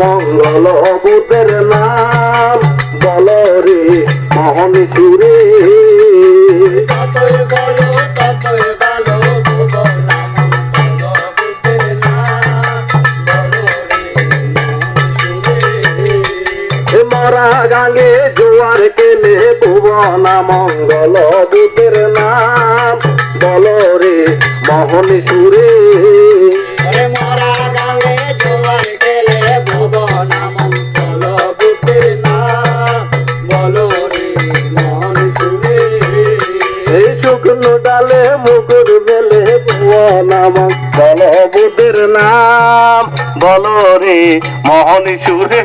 মঙ্গল বুধের নাম, বল রে মোহন সুরে। মরা গাঙ্গে জোয়ার কেলে ভুবনা মঙ্গল বুধের নাম, বল রে মোহন সুরে। শুকনো ডালে মুকুর বেলে ভুবনা মঙ্গল বুধের নাম, বল রে মোহন সুরে।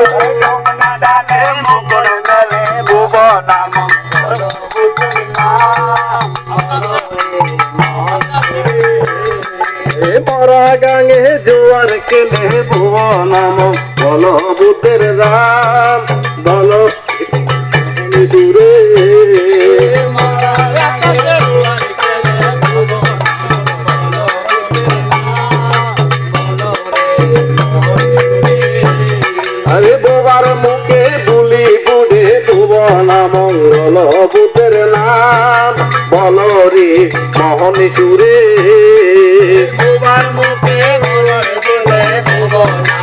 ওরে সোমনা ডালে মুকুর মেলে ভুব নাম। বলো বুদ্ধের নাম, বলো রে কেলে ভুবনাম বল রাম বল সুরে। মুখে বুলি বুড়ে ভুবনা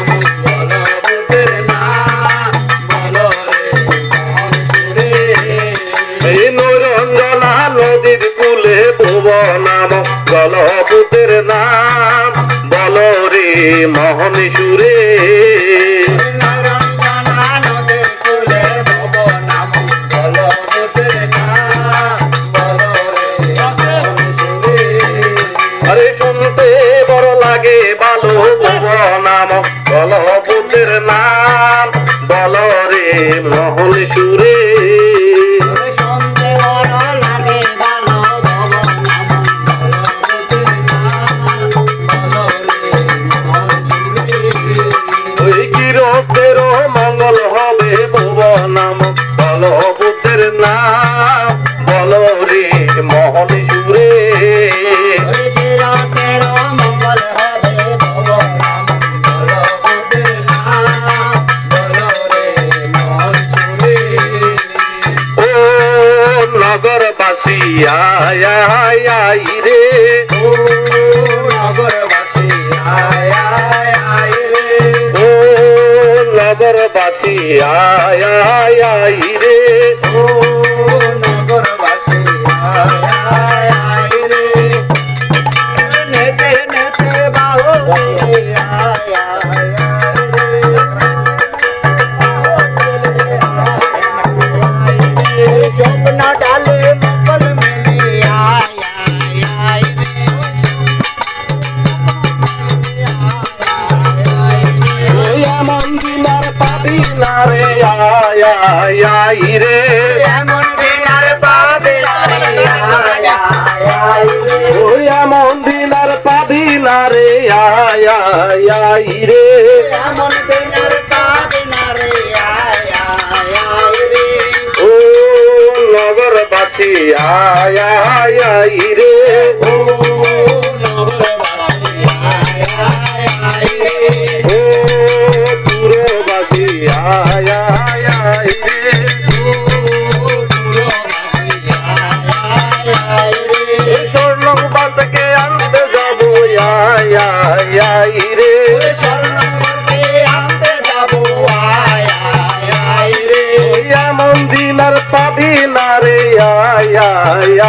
ভুবনাম বল পুতের নাম বল রে মহন সুরে নগরবাসী আয় আয় আয় রে। ও নগরবাসী আয় আয় আয় রে। ও নগরবাসী আয় আয় আয় দিনার পাবি রে আয় আয় আয় রে। এমন দিনার পাবে ওই এমন দিনার পাবি না রে আয় আয় আয় রে। এমন দিনার পাবে না রে আয় আয় আয় রে। ও নগরবাসী আয় আয় আয় রে। স্বর্ণ বাঁধকে আনতে যাব আয় আয় আয় রে এমন দিনার পাবি না রে আয় আয়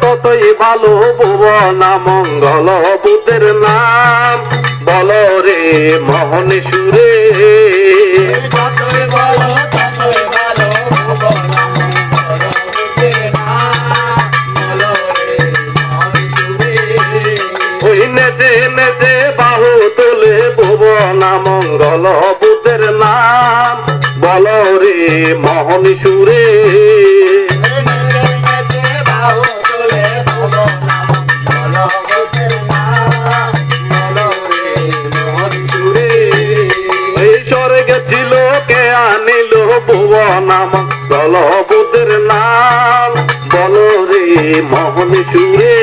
ততই ভালো ভুবনা মঙ্গল বুদ্ধের নাম। বলো রে মোহন সুরে। মঙ্গল বুদ্ধের নাম। বলো রে মোহন সুরে। মোহন সুরে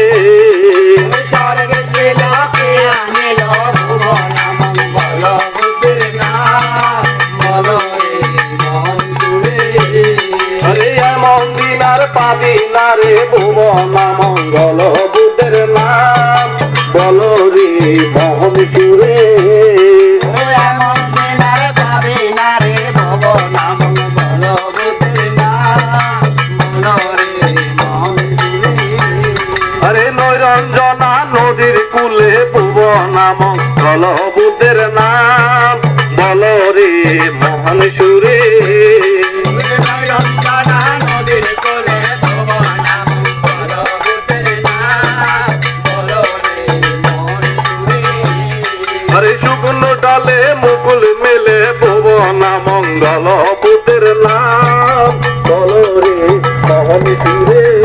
আরে এমন দিন আর পাবি না রে ভুবনা মঙ্গল বুদ্ধের নাম। বলো রে মোহন নাম বলো মোহন বুদ্ধের নাম, বলো রে মন সুরে। শুকনো ডালে মুকুল মেলে ভুবনা মঙ্গল বুদ্ধের নাম, বলো রে মোহন সুরে।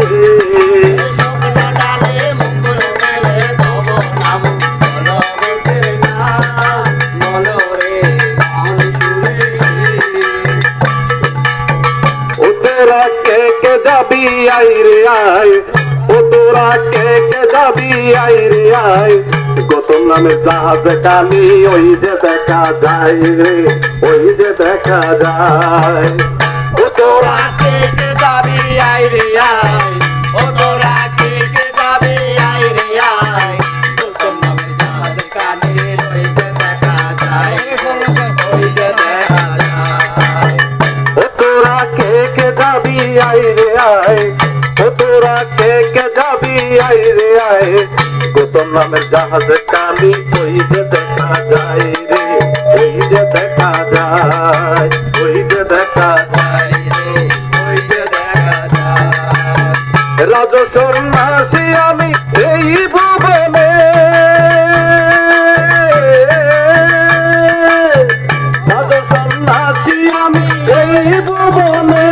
নামে জাহাজ কালি ওই যে দেখা যায় রে, ওই যে দেখা যায়। ও তোরা কে যাবি আই রে আই ও তোরা কে যাবি আই রে আই আই রে আয় ও তোরা কে কে যাবি আই রে আয়। গৌতম নামের জাহাজ কালি, ওই যে দেখা যায় রে, ওই যে দেখা যায়, ওই যে দেখা যায় ওই যে দেখা যায়। রাজ সন্ন্যাসী আমি এই ভুবনে। রাজ আমি এই ভুবনে।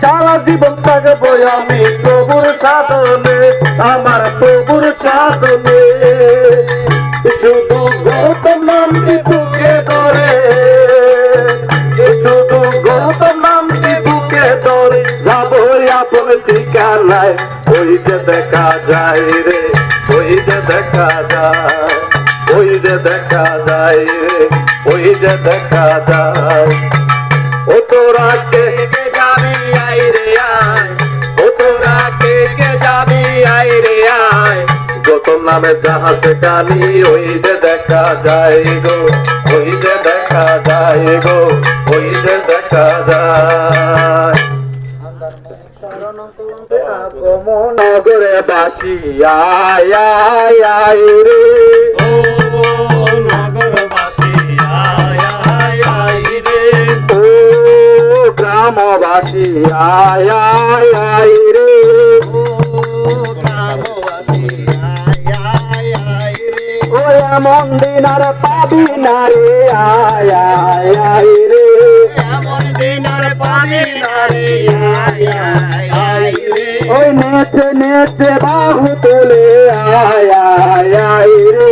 সারা জীবন থাকব আমি প্রভুর সাধনে আমার প্রভুর সাধনে। শুধু গৌতম নামটি বুকে ধরে। শুধু গৌতম নামটি বুকে ধরে। যাব আপন ঠিকানায়, ওই যে দেখা যায় রে, ওই যে দেখা যায়, ওই যে দেখা যায় রে, ওই যে দেখা যায়। নামে জাহাজ কালি ওই যে দেখা যায় গো ওই যে দেখা যায় গো ওই যে দেখা যায় নগরে বাসি আয় আয় রে ও আয় আয় আয় রে ও গ্রামবাসী আয় আয় আয় রে ও এমন দিন আর পাবি না রে আয় আয় আয় রে। এমন দিন আর পাবি না রে আয় আয় আয় রে। ওই নেচে নেচে বাহু তোলে আয় আয় আয় রে।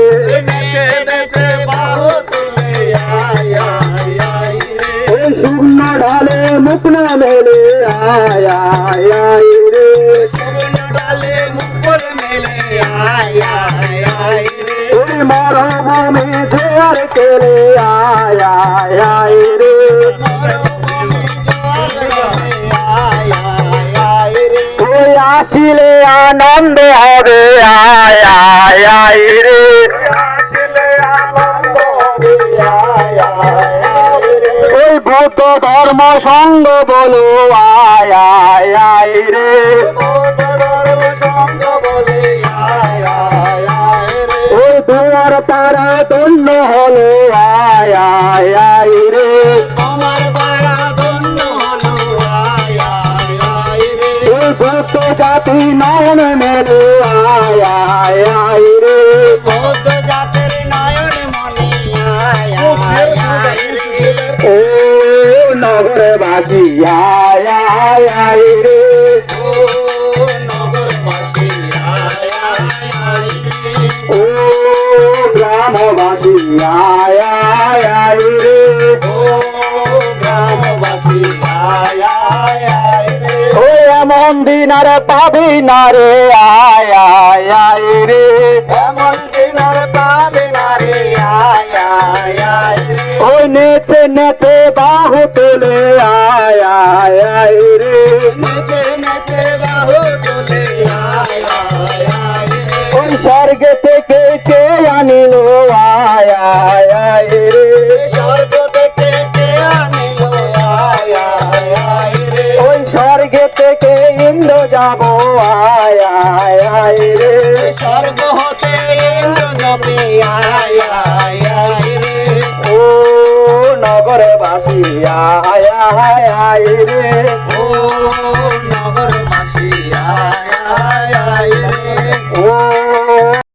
নেচে নেচে বাহু তুলে আয় আয় আয় রে। ওই শুকনো ঢালে মুখ না মেলে আয় আয় আয় রে, আয় আয় আয় আসিলে আনন্দ হবে, আয় রে। ওই ভূত ধর্ম সঙ্গ বলো, আয় রে ধর্ম সঙ্গ বলে তোমার পাড়া ধন্য হলো আয় আয় আয় রে। তোমার পাড়া ধন্য হলো আয় আয় আয় রে। এই ভক্ত জাতি নয়ন মেলো আয় আয় আয় রে। বৌদ্ধ জাতের নয়ন মনি আয় আয় আয় রে। ও নগরবাসী আয় আয় আয় রে। ও এমন দিন আর পাবি না রে আয় আয় আয় রে। এমন দিনের পাবে না রে আয় আয় আয় রে। ও নেচে নেচে বাহু তোলে আয় আয় আয় রে। নেচে নেচে বাহু তোলে আয় আয় আয় ওই স্বর্গ থেকে থেকে ইন্দ্র যাব আয় আয় আয় রে। স্বর্গ হতে ইন্দ্র যাবে আয় আয় আয় রে। ও নগরবাসী আয় আয় আয় রে। ও নগরবাসী আয় আয় আয় রে। ও